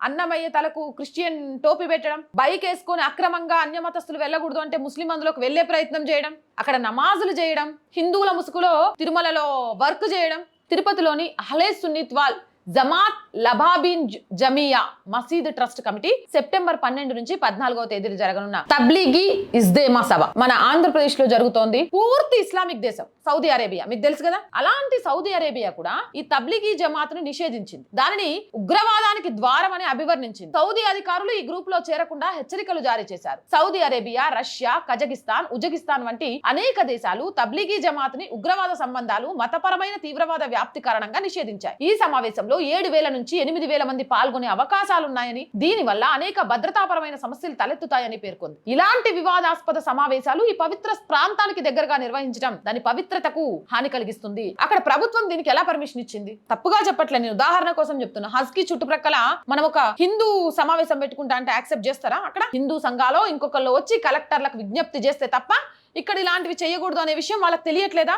అన్నమయ్య తలకు క్రిస్టియన్ టోపీ పెట్టడం బైక్ వేసుకొని అక్రమంగా అన్యమతస్తులు వెళ్ళకూడదు అంటే ముస్లిం అందులోకి వెళ్ళే ప్రయత్నం చేయడం అక్కడ నమాజులు చేయడం హిందువుల ముసుగులో తిరుమలలో వర్క్ చేయడం తిరుపతిలోని అహ్లే సున్నిత్వాల్ జమాత్ లబాబిన్ జ- జమియా మసీద్ ట్రస్ట్ కమిటీ సెప్టెంబర్ పన్నెండు నుంచి పద్నాలుగవ తేదీన జరగనున్న తబ్లీగి ఇస్దేమా సభ. మన ఆంధ్రప్రదేశ్లో జరుగుతోంది పూర్తి ఇస్లామిక్ దేశం సౌదీ అరేబియా. మీకు తెలుసు కదా? అలాంటి సౌదీ అరేబియా కూడా ఈ తబ్లీగీ జమాత్ను నిషేధించింది. దానిని ఉగ్రవాదానికి ద్వారం అని అభివర్ణించింది. సౌదీ అధికారులు ఈ గ్రూప్లో చేరకుండా హెచ్చరికలు జారీ చేశారు. Saudi Arabia Russia Kazakhstan Uzbekistan వంటి అనేక దేశాలు తబ్లీగీ జమాత్ని ఉగ్రవాద సంబంధాలు మతపరమైన తీవ్రవాద వ్యాప్తి కారణంగా నిషేధించాయి. ఈ సమావేశంలో ఏడు వేల నుంచి ఎనిమిది వేల మంది పాల్గొనే అవకాశాలున్నాయని దీనివల్ల అనేక భద్రతాపరమైన సమస్యలు తలెత్తుతాయని పేర్కొంది. ఇలాంటి వివాదాస్పద సమావేశాలు ఈ పవిత్ర ప్రాంతానికి దగ్గరగా నిర్వహించడం దాని పవిత్రతకు హాని కలిగిస్తుంది. అక్కడ ప్రభుత్వం దీనికి ఎలా పర్మిషన్ ఇచ్చింది? తప్పుగా చెప్పట్లే. నేను ఉదాహరణ కోసం చెప్తున్నా. హస్కీ చుట్టుప్రక్కల మనం ఒక హిందూ సమావేశం పెట్టుకుంటా అంటే యాక్సెప్ట్ చేస్తారా అక్కడ? హిందూ సంఘాలో ఇంకొకళ్ళు వచ్చి కలెక్టర్లకు విజ్ఞప్తి చేస్తే తప్ప ఇక్కడ ఇలాంటివి చేయకూడదు అనే విషయం వాళ్ళకి తెలియట్లేదా?